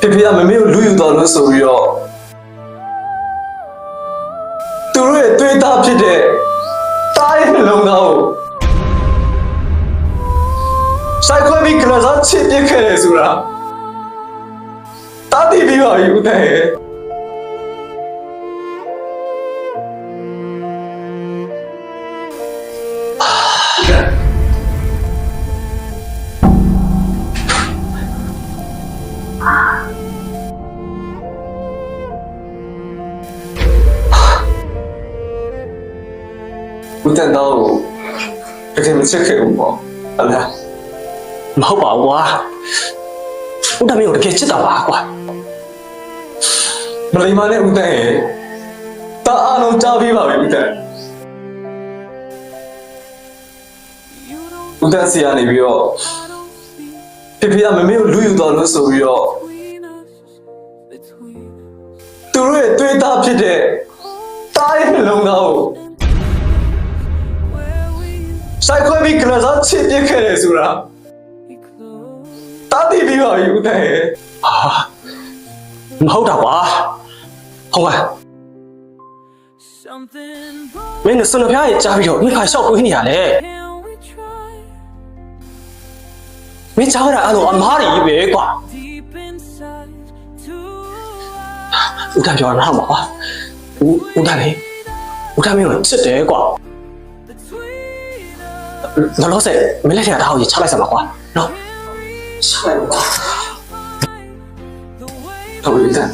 ဖေဖေကမမေကိုလူယူတော်လို့ဆိုပြီးတော့သူတို့ရဲ့တွေးသားဖြစ်တဲ့တားရဲ့နှလုံးသားကိုစိုက်ခွဲပြီးကလစားချစ်ပြစ်ခဲ့တယ်ဆိုတာတားတည်ပြီးပါပြီဦးတဲ့ ဦးတန်တော့တကယ်မချစ်ခဲ့ဘူးပေါ့ဟုတ်လားမဟုတ်ပါဘူးကွာဦးတမင်းကိုတကယ်ချစ်တာပါကွာမလိမ္မာနဲ့ဦးတန်ရဲ့တာအားလုံးကြားပြီးပါပြီဦးတန်ဦးတန်စီကနေပြီးတော့ဖေဖေကမမေကိုလူယူတော်လို့ဆိုပြီးတော့သူတို့ရဲ့တွေးသားဖြစ်တဲ့တားရဲ့နှလုံးသားကို စိုက်ခွဲပြီးကလစားချစ်ပြစ်ခဲ့တယ်ဆိုတာတားတည်ပြီးပါပြီဦးတန်ရဲ့မဟုတ်တာကွာဟုတ်ကဲ့မင်းနဲ့စွန်ဖျားရဲ့ကြားပြီးတော့မိခါရှောက်ကွေးနေရလေမင်းကြားရတာအဲ့လိုအမားတွေကြီးပဲကွာဦးတပြောတာမဟုတ်ပါဘူးဦးဦးတမင်းဦးတမင်းကိုချစ်တယ်ကွာ လောလောဆယ်မင်းလက်ထက်ထားအောင်ချလိုက်စမ်းပါကွာနော်ချလိုက်ပါကွာဟုတ်ပြီဦးတန်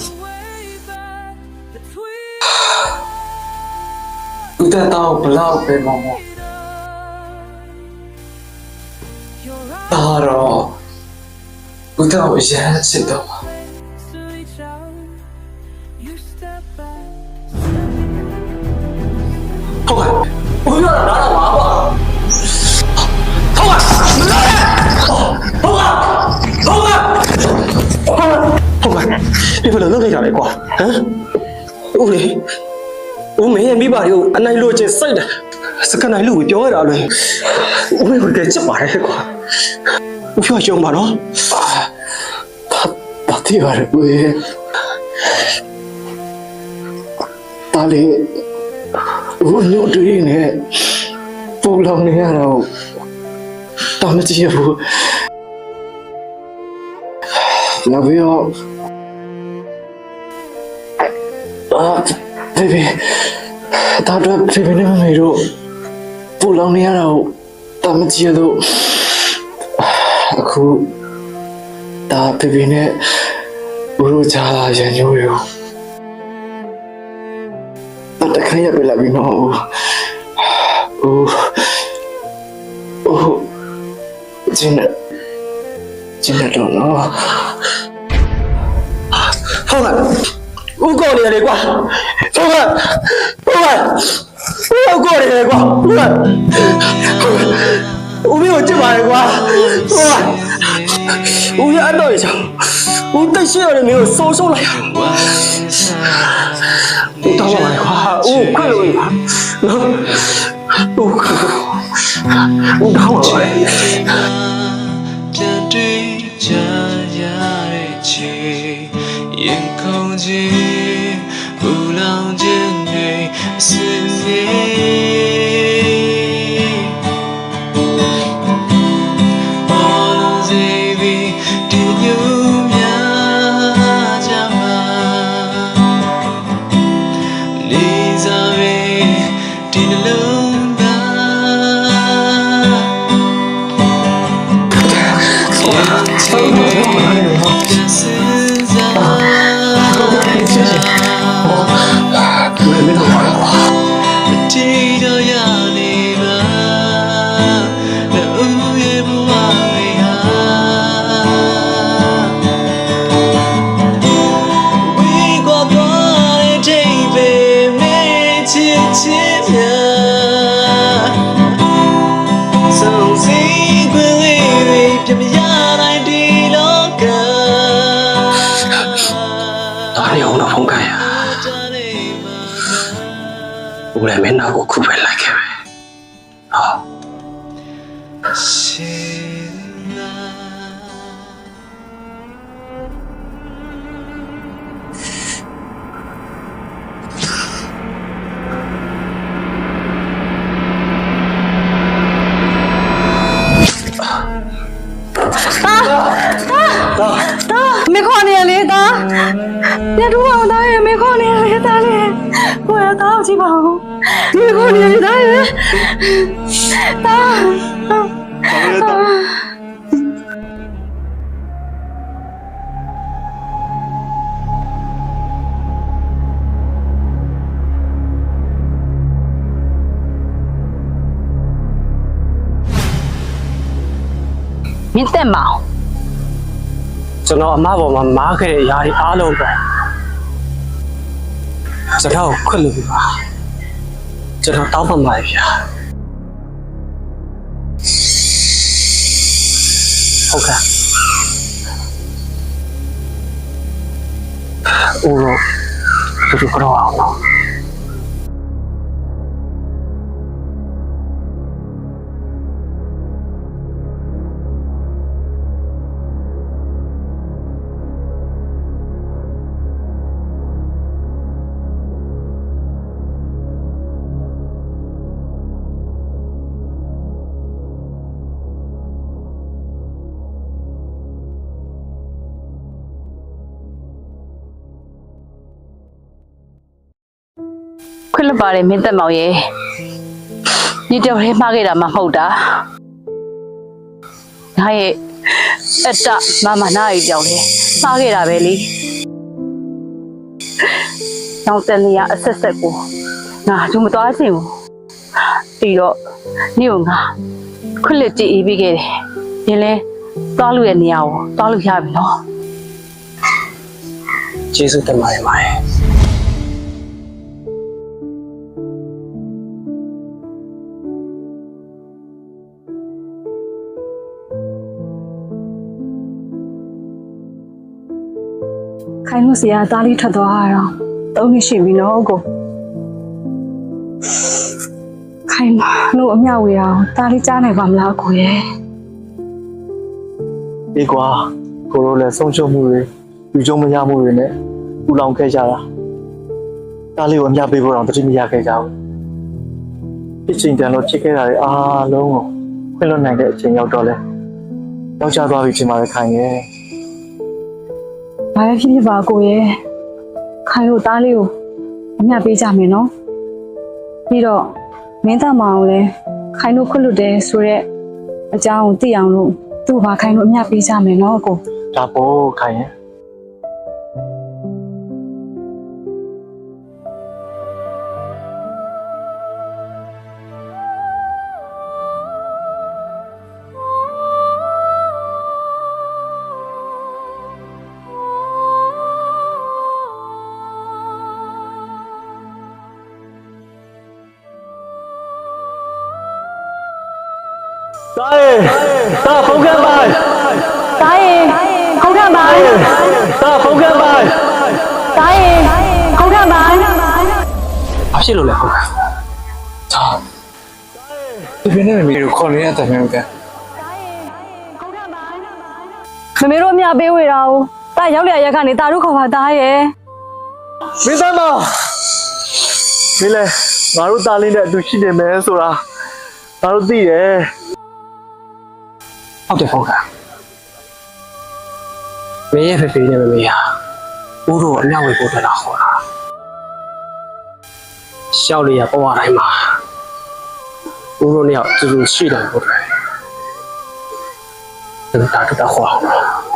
ဦးတန်တော့ဘလောက်ပဲမမောဒါတော့ဦးတန်ကိုအရမ်းချစ်တော့ပါဟုတ်ကဲ့ဦးပြောတာနားတော့ပါကွာဟုတ် ဘယ်လိုလုပ်လိုက်တာလဲကွာဟမ်ဦးလေဦးမင်းရဲ့မိဘတွေကိုအနိုင်လို့ချင်းစိတ်တယ်စကနိုင်လူကိုပြောရတာလေဦးမေကချစ်ပါတယ်ကွာဦးပြောရုံပါနော်ဘာတိရလဲကွယ်တာလေဘုံညို့တွေးနေပူလောင်နေရတော့တာမကြည့်ရဘူးလာပြီးတော့ အာဘေဘီတာတော့ဘေဘီနဲ့မမေတို့ပူလောင်နေရတော့တာမကြည့်ရလို့အခုဒါဖေဖေနဲ့ဘရိုချာလာရန်ညိုးရောအတခါရပြလာပြီနော်အိုးအိုးကျင်းကျင်းတော့နော်ဟုတ်ကဲ့ ဦးကောနေရတယ်ကွာဟုတ်ကဲ့ဟုတ်ကဲ့ဦးကောနေရတယ်ကွာဟုတ်ကဲ့ဦးမင်းကိုကြည့်ပါလေကွာဟုတ်ကဲ့ဦးရအတော့ရချောင်းဦးတိတ်ရှိရတယ်မင်းကိုစိုးစိုးလိုက်ရဦးတောင်းပါလေကွာဦးခွင့်လို့ရပါနော်ဦးခွင့်လို့ဦးတောင်းပါလေပြန်တွေ့ကြရ ခုန်ခြင်းဘူလောင်ခြင်းတွေအစစ်မြေအော်စေပြီးဒီညူများကြမှာနေစားပဲဒီနှလုံးသား ဒီလောကဒါလည်းအောင်တော့ဖုန်းခိုင်းရဦးလည်းမင်းနောက်ကိုခုပဲလိုက်ခဲ့ပဲဟော မေခေါ်နေရလေသားညတူအောင်သားရဲ့မေခေါ်နေရလေသားလေကိုရသားကြည့်ပါဦးမေခေါ်နေရလေသားရဲ့သားမင်းတ က်မအောင်ကျွန်တော်အမပေါ်မှာမားခဲ့တဲ့အရာတွေအားလုံးပဲစကားကိုခွင့်လို့ပြပါကျွန်တော်တောင်းပန်ပါတယ်ဗျာဟုတ်ကဲ့ဦးရောသူတို့ကတော့အောင်နော် ခွင့်လွတ်ပါတယ်မင်းတက်မောင်ရဲ့ဒီတော့ရဲမှားခဲ့တာမဟုတ်တာငါရဲ့အတ္တမမနာရီကြောင့်လေမှားခဲ့တာပဲလေနောက်တနေ့ကအဆက်ဆက်ကိုငါသူမသွားချင်ဘူးပြီးတော့နေ့ကငါခွင့်လွတ်ကြည့်အေးပြီးခဲ့တယ်ရင်လဲသွားလို့ရဲ့နေရာကိုသွားလို့ရပြီနော်ကျေးဇူးတင်ပါတယ်မာရဲ့ င်လို့ဆရာသားလေးထွက်သွားတာတော့သုံးနှစ်ရှိပြီနော်ကိုခိုင်လို့အမြောက်ဝေအောင်သားလေးကြားနိုင်ပါမလားကိုရဲ့ဒီကွာကိုရိုလည်းဆုံးရှုံးမှုတွေယူကျုံမရမှုတွေနဲ့ပူလောင်ခဲ့ကြတာတားလေးကိုအမြပေးဖို့တော့တတိမရခဲ့ကြဘူးဖြစ်ချင်းတန်လို့ဖြစ်ခဲ့တာတွေအားလုံးကိုခွင့်လွှတ်နိုင်တဲ့အချိန်ရောက်တော့လဲရောက်ချသွားပြီချိန်မှာပဲခိုင်ရဲ့ ဘာပဲဖြစ်ဖြစ်ပါကိုရဲ့ခိုင်လို့သားလေးကိုအမြတ်ပေးကြမယ်နော်ပြီးတော့မင်းသားမအောင်လဲခိုင်လို့ခွတ်လွတ်တယ်ဆိုတော့အကြောင်းကိုသိအောင်လို့သူ့ဘာခိုင်လို့အမြတ်ပေးကြမယ်နော်ကိုဒါပေါ်ခိုင်ရဲ့ တားရဲ့တားဖုန်းကမ်းပါသားရေခုတ်ထမ်းပါတားဖုန်းကမ်းပါသားရေခုတ်ထမ်းပါဘာဖြစ်လို့လဲဟုတ်ကဲ့ဒီပြင်းနဲ့မေကိုခေါ်နေတဲ့အတိုင်းပဲမမေတို့အမြတ်ပေးဝေတာကိုတာရောက်လျက်ရက်ကနေတာတို့ခေါ်ပါသားရေမင်းသားမဒီလေငါတို့တားလေးနဲ့အတူရှိနေမယ်ဆိုတာငါတို့သိတယ် ဟုတ်တယ်ဟုတ်ကဲ့မင်းရဲ့ဖေဖေနဲ့မမေဟာဦးတို့အမြောက်ဝေဖို့တက်လာခေါ်တာရှောက်လေးရပေါ်ရတိုင်းမှာဦးတို့နဲ့အတူတူရှိတယ်ဟုတ်တယ်ဒါတော့တော့ခေါ်အောင်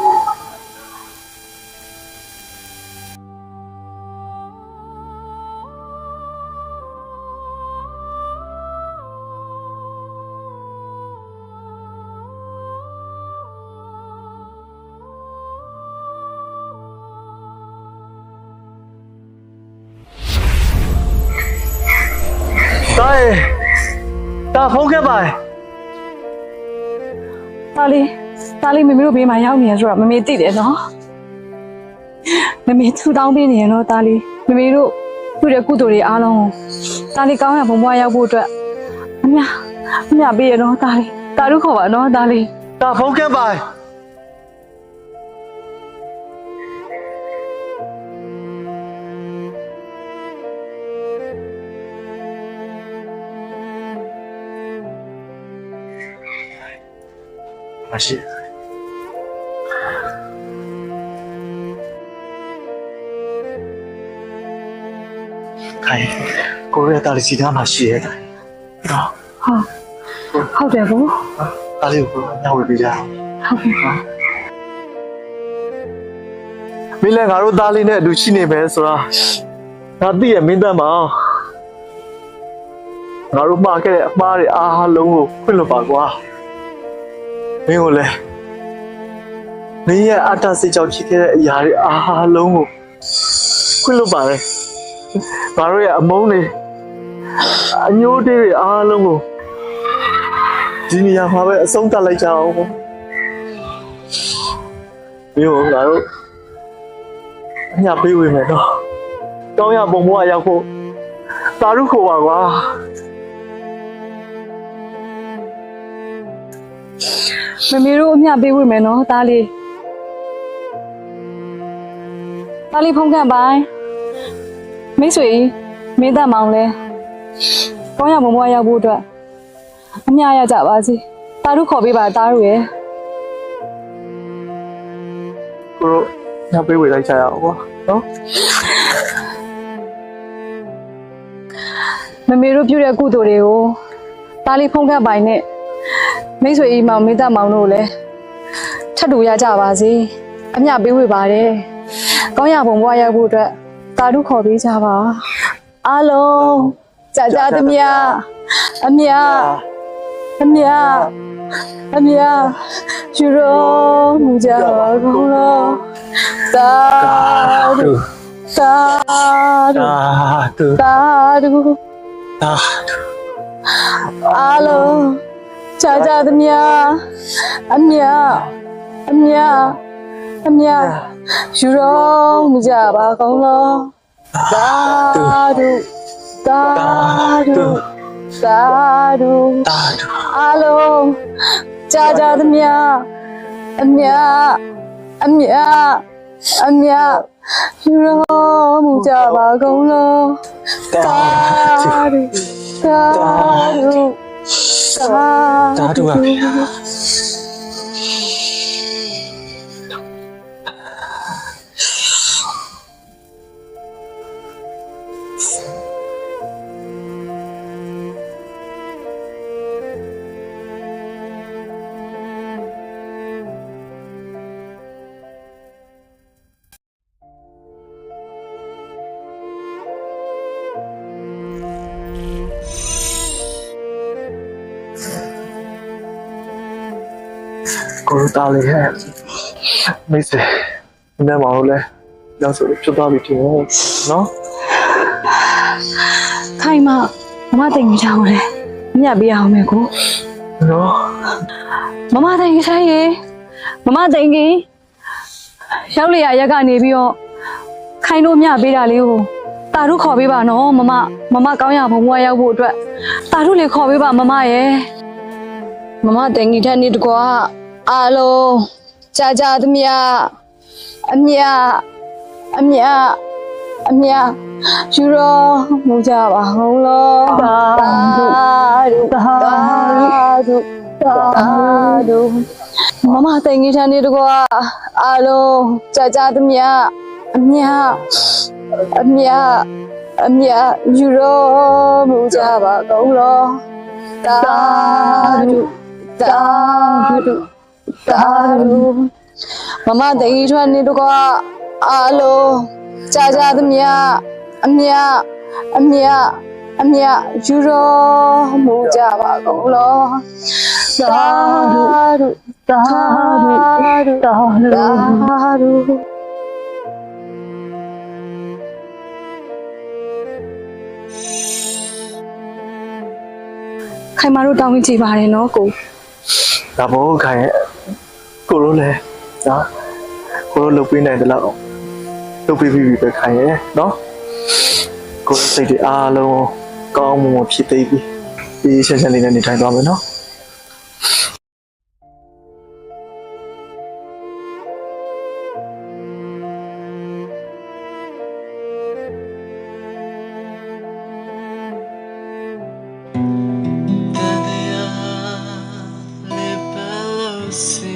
တားရဲ့တားဖုန်းကမ်းပါသားလေးသားလေးမမေတို့ဘေးမှာရောက်နေရဆိုတော့မမေသိတယ်နော်မမေထူတောင်းပေးနေရနော်သားလေးမမေတို့ပြုတဲ့ကုသိုလ်တွေအားလုံးကိုသားလေးကောင်းရဘုံဘွားရောက်ဖို့အတွက်အမြအမြပေးရနော်သားလေးတာတို့ခေါ်ပါနော်သားလေးတားဖုန်းကမ်းပါ မရှိဘူးခိုင်ကိုရီးယားတာလီစီသားမှာရှိရတဲ့နော်ဟုတ်ဟုတ်တယ်ကိုတာလီကိုညှောက်ပေးကြဟုတ်ကဲ့ပါမင်းလည်းငါတို့သားလေးနဲ့အတူရှိနေပဲဆိုတာငါသိရမင်းသားမှာငါတို့မှာခဲ့တဲ့အပားတွေအားလုံးကိုခွင့်လွှတ်ပါကွာ မင်းကိုလည်းမင်းရဲ့အတ္တစိတ်ကြောင့်ဖြစ်ခဲ့တဲ့အရာတွေအားလုံးကိုခွင့်လွှတ်ပါတယ်ငါတို့ရဲ့အမုန်းတွေအညိုးတွေအားလုံးကိုဒီနေရာမှာပဲအဆုံးသတ်လိုက်ကြအောင်ပေါ့မင်းကိုငါတို့အညာပေးဝင်မယ်နော်။တောင်းရပုံဘဝရောက်ဖို့သာရုခေါ်ပါကွာ မမေတို့အမျှပေးဝေမယ်နော်သားလေးသားလေးဖုန်းကန်ပိုင်းမိတ်ဆွေကြီးမင်းသားမောင်လဲကောင်းရမွန်မွားရောက်ဖို့အတွက်အမျှရကြပါစေတာတို့ခေါ်ပေးပါတာတို့ရဲ့။ကိုတို့ညပေးဝင်လိုက်ကြရအောင်ကွာနော်မမေတို့ပြုတဲ့ကုသိုလ်တွေကိုသားလေးဖုန်းကန်ပိုင်းနဲ့ မိတ်ဆွေကြီးမောင်မင်းသားမောင်တို့လည်းထပ်တူရကြပါစေအမျှပေးဝေပါတယ်ကောင်းရမွန်မွားရောက်ဖို့အတွက်တာတို့ခေါ်ပေးကြပါအားလုံးကြာကြာသမျှအမျှအမြအမြယူရောမူကြပါကုန်လောသာဓုသာဓု။အာတူသာဓုတာအားလုံး ကြာကြာသမျှအမြအမြအမြယူရောမူကြပါကုန်လောသာဓုသာဓုသာဓုတာတူအားလုံးကြာကြာသမျှအမြအမြအမြယူတော်မူကြပါကုန်လောတာသာဓုသာဓု သာတာတူပါ ကိုတို့တားလေးဟဲ့မိတ်ဆွေမင်းမောင်လည်းရောက်ဆိုဖြစ်သွားပြီတင်နော်ခိုင်မမမတိတ်နေကြအောင်လေညက်ပေးအောင်မယ်ကိုနော်မမတိတ်ခိုင်းရေမမတိတ်ကြီးရောက်လေရရက်ကနေပြီးတော့ခိုင်တို့ညပေးတာလေးကိုတာတို့ခေါ်ပေးပါနော်မမမမကောင်းရဘုံဘွားရောက်ဖို့အတွက်တာတို့လေးခေါ်ပေးပါမမရဲ့မမတိတ်ကြီးထက်နေတကွာ အားလုံးကြာကြာသမျှအမြအမြအမြယူရောမူကြပါဟုတ်လောသာဓုသာဓုသာဓုမမတိတ်ကြီးထက်နေတကွာအားလုံးကြာကြာသမျှအမြအမြအမြယူရောမူကြပါကုန်လောသာဓုသာဓု သာဓုမမတိတ်ကြီးထွက်နေတကွာအားလုံးကြာကြာသမျှအမြအမြအမြယူရောမူကြပါကုန်လောသာဓုသာဓုသာဓုသာဓုခိုင်မာတို့တောင်းဝင်ကြည့်ပါတယ်နော်ကိုဒါဘောခိုင်ရဲ့ ကိုတို့လည်းနော်ကိုတို့လုပ်ပေးနိုင်တယ်လို့လုပ်ပေးပြီးပြီပဲခိုင်ရဲ့နော်ကိုယ်စိတ်တွေအားလုံးကောင်းမွန်မွန်ဖြစ်သေးပြီဒီရှင်းရှင်းလေးနဲ့နေထိုင်သွားမယ်နော်တ